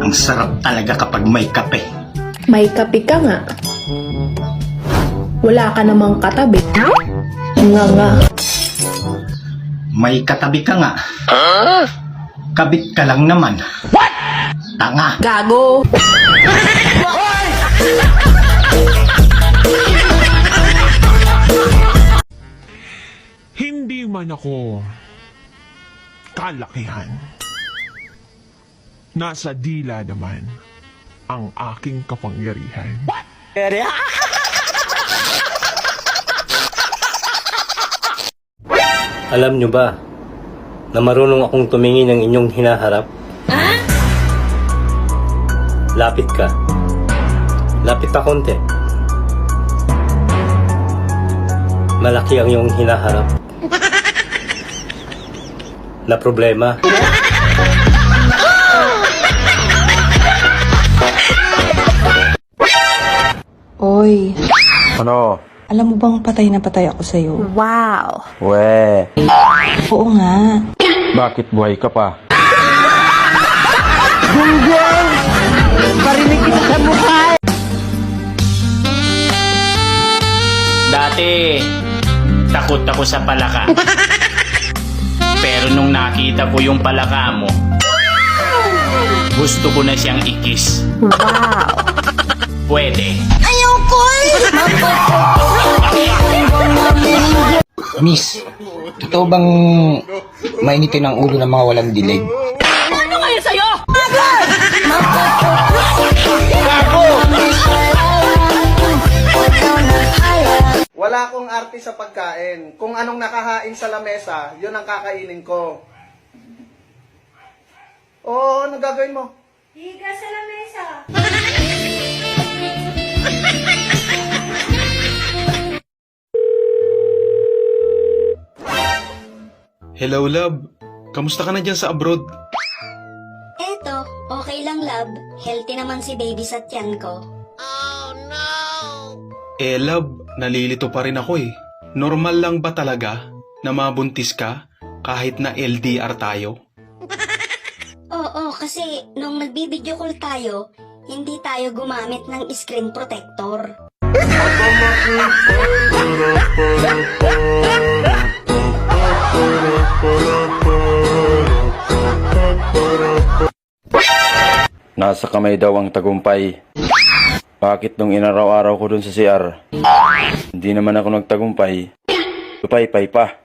Ang sarap talaga kapag may kape. May kape ka nga. Wala ka namang katabi. Nga nga. May katabi ka nga. Kabit ka lang naman. What? Tanga. Gago! Hindi man ako kalakihan. Nasa dila naman ang aking kapangyarihan. Alam nyo ba na marunong akong tumingin ng inyong hinaharap? Lapit ka. Lapit pa konti. Malaki ang iyong hinaharap. Na problema. Oy, Ano? alam mo bang patay na patay ako sa'yo? Wow! We, Oo nga. bakit buhay ka pa? Dati, takot ako sa palaka. Pero nung nakita ko yung palaka mo, gusto ko na siyang ikis. Wow! Pwede. Miss, totoo bang mainitin ang ulo ng mga walang dilig? Wala akong arte sa pagkain. Kung anong nakahain sa lamesa, yun ang kakainin ko. Oo, ano gagawin mo? Higa sa lamesa. Hello, love. Kamusta ka na dyan sa abroad? Eto, okay lang love. Healthy naman si baby sa tiyan ko. Eh, love, nalilito pa rin ako eh. Normal lang ba talaga na mabuntis ka kahit na LDR tayo? Oo, kasi nung nagbibideo call tayo, hindi tayo gumamit ng screen protector. Nasa kamay daw ang tagumpay. Bakit nung inaraw-araw ko dun sa CR? Hindi naman ako nagtagumpay. Tupay-pay pa.